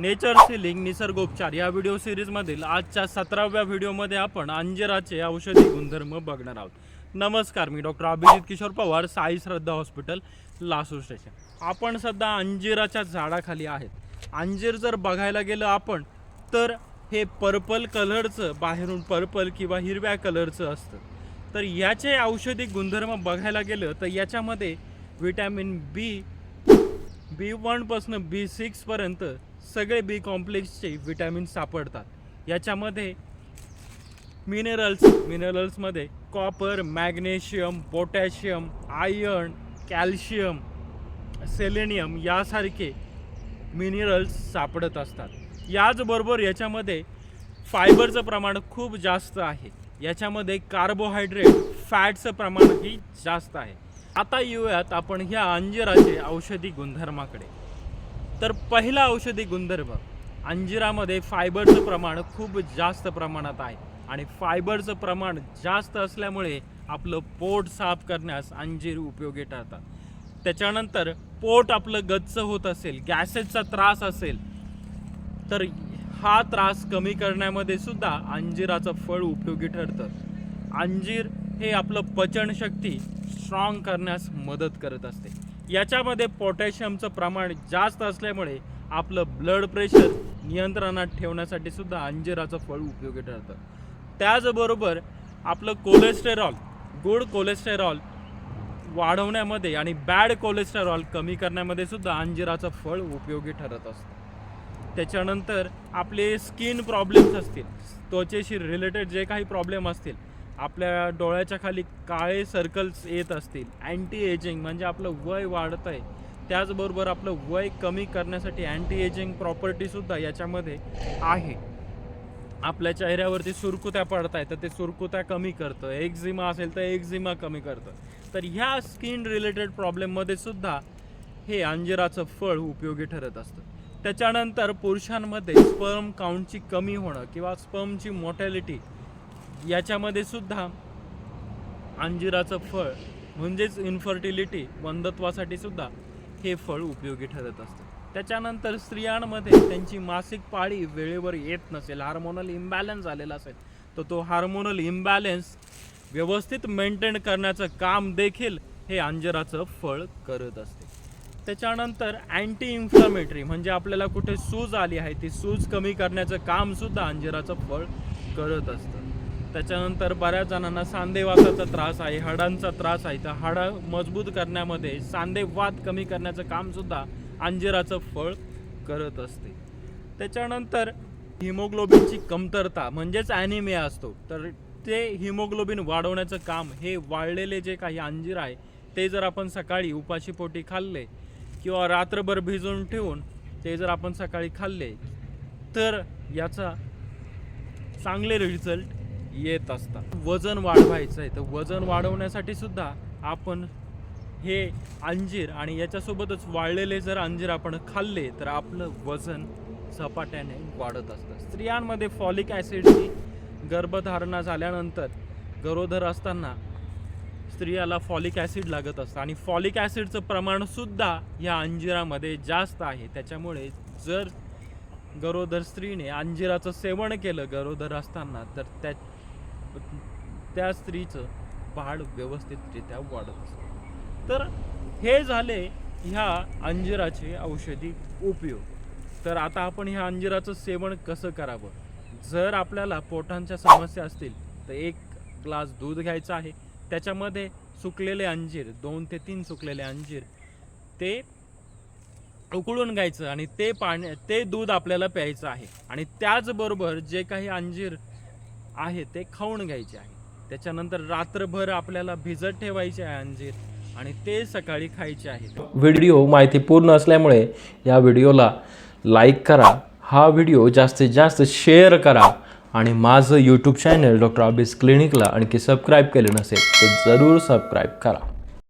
Nature ceiling निसर्गोपचार या video सिरीजमधील आजच्या सतराव्या व्हिडिओमध्ये आपण अंजिराचे औषधी गुणधर्म बघणार आहोत. नमस्कार मी doctor Abhijit Kishor Pawar Sai Shraddha hospital Lasur station. आपण सध्या अंजिराच्या झाडाखाली आहेत. अंजीर जर बघायला गेलं आपण तर हे पर्पल कलरचं बाहेरून पर्पल किंवा हिरव्या कलरचं असतं. तर याचे औषधी गुणधर्म बघायला गेलं तर याच्यामध्ये विटॅमिन बी बी वनपासून बी सिक्सपर्यंत सगळे बी कॉम्प्लेक्सचे विटॅमिन सापडतात. याच्यामध्ये minerals मिनरल्समध्ये copper magnesium potassium iron calcium selenium यासारखे मिनरल्स सापडत असतात. याचबरोबर याच्यामध्ये फायबरचं प्रमाण खूप जास्त आहे. याच्यामध्ये कार्बोहायड्रेट फॅटचं प्रमाणही जास्त आहे. आता येऊयात आपण ह्या अंजिराचे औषधी गुणधर्माकडे. तर पहिला औषधी गुणधर्म अंजिरामध्ये फायबरचं प्रमाण खूप जास्त प्रमाणात आहे. आणि फायबरचं प्रमाण जास्त असल्यामुळे आपलं पोट साफ करण्यास अंजीर उपयोगी ठरतात. त्याच्यानंतर पोट आपलं गच्च होत असेल गॅसेसचा त्रास असेल तर हा त्रास कमी करण्यामध्ये सुद्धा अंजिराचं फळ उपयोगी ठरतं. अंजीर हे आपलं पचनशक्ती स्ट्रॉंग करण्यास मदत करत असते. याच्यामध्ये पोटॅशियमचं प्रमाण जास्त असल्यामुळे आपलं ब्लड प्रेशर नियंत्रणात ठेवण्यासाठी सुद्धा अंजिराचं फळ उपयोगी ठरतं. त्याचबरोबर आपलं कोलेस्टेरॉल गुड कोलेस्टेरॉल वाढवण्यामध्ये आणि बॅड कोलेस्टेरॉल कमी करण्यामध्ये सुद्धा अंजिराचं फळ उपयोगी ठरत असतं. त्याच्यानंतर आपले स्किन प्रॉब्लेम्स असतील त्वचेशी रिलेटेड जे काही प्रॉब्लेम असतील आपल्या डोळ्याच्या खाली काळे सर्कल्स येत असतील. अँटी एजिंग म्हणजे आपलं वय वाढतं आहे त्याचबरोबर आपलं वय कमी करण्यासाठी अँटी एजिंग प्रॉपर्टीसुद्धा याच्यामध्ये आहे. आपल्या चेहऱ्यावरती सुरकुत्या पडत आहेत तर ते सुरकुत्या कमी करतं. एक्झिमा असेल तर एक्झिमा कमी करतं. तर ह्या स्किन रिलेटेड प्रॉब्लेममध्ये सुद्धा हे अंजिराचं फळ उपयोगी ठरत असतं. त्याच्यानंतर पुरुषांमध्ये स्पर्म काउंटची कमी होणं किंवा स्पर्मची मॉर्टॅलिटी याच्यामध्ये सुद्धा अंजिराचं फळ म्हणजेच इन्फर्टिलिटी वंधत्वासाठी सुद्धा हे फळ उपयोगी ठरत असतं. त्याच्यानंतर स्त्रियांमध्ये त्यांची मासिक पाळी वेळेवर येत नसेल हार्मोनल इम्बॅलन्स आलेला असेल तर तो हार्मोनल इम्बॅलन्स व्यवस्थित मेंटेन करण्याचं काम देखील हे अंजराचं फळ करत असते. त्याच्यानंतर अँटी इन्फ्लामेटरी म्हणजे आपल्याला कुठे सूज आली आहे ती सूज कमी करण्याचं कामसुद्धा अंजिराचं फळ करत असतं. त्याच्यानंतर बऱ्याच जणांना सांधेवाताचा त्रास आहे हाडांचा त्रास आहे. तर हाडं मजबूत करण्यामध्ये सांधेवात कमी करण्याचं कामसुद्धा अंजिराचं फळ करत असते. त्याच्यानंतर हिमोग्लोबिनची कमतरता म्हणजेच ॲनिमिया असतो. तर ते हिमोग्लोबिन वाढवण्याचं काम हे वाळलेले जे काही अंजीर आहे ते जर आपण सकाळी उपाशीपोटी खाल्ले किंवा रात्रभर भिजवून ठेवून ते जर आपण सकाळी खाल्ले तर याचा चांगले रिझल्ट येत असतात. वजन वाढवायचं आहे. तर वजन वाढवण्यासाठी सुद्धा आपण हे अंजीर आणि याच्यासोबतच वाळलेले जर अंजीर आपण खाल्ले तर आपलं वजन झपाट्याने वाढत असतं. स्त्रियांमध्ये फॉलिक ॲसिडची गर्भधारणा झाल्यानंतर गरोदर असताना स्त्रियाला फॉलिक ॲसिड लागत असतं. आणि फॉलिक ॲसिडचं प्रमाणसुद्धा ह्या अंजिरामध्ये जास्त आहे. त्याच्यामुळे जर गरोदर स्त्रीने अंजिराचं सेवन केलं गरोदर असताना तर त्या त्या स्त्रीचं बाळ व्यवस्थितरित्या वाढत असतं. तर हे झाले ह्या अंजिराचे औषधी उपयोग. तर आता आपण ह्या अंजिराचं सेवन कसं करावं? जर आपल्याला पोटांच्या समस्या असतील तर एक ग्लास दूध घ्यायचं आहे. त्याच्यामध्ये सुकलेले अंजीर दोन ते तीन सुकलेले अंजीर ते उकळून घ्यायचं आणि ते पाणी ते दूध आपल्याला प्यायचं आहे. आणि त्याचबरोबर जे काही अंजीर आहे ते खाऊन घ्यायचे आहे. त्याच्यानंतर रात्रभर आपल्याला भिजत ठेवायचे आहे अंजीर आणि ते सकाळी खायचे आहेत व्हिडिओ माहितीपूर्ण असल्यामुळे या व्हिडिओला लाईक करा हा व्हिडिओ जास्तीत जास्त शेअर करा आणि माझं यूट्यूब चॅनल डॉक्टर आबिस क्लिनिकला आणखी सबस्क्राईब केलं नसेल तर जरूर सबस्क्राईब करा.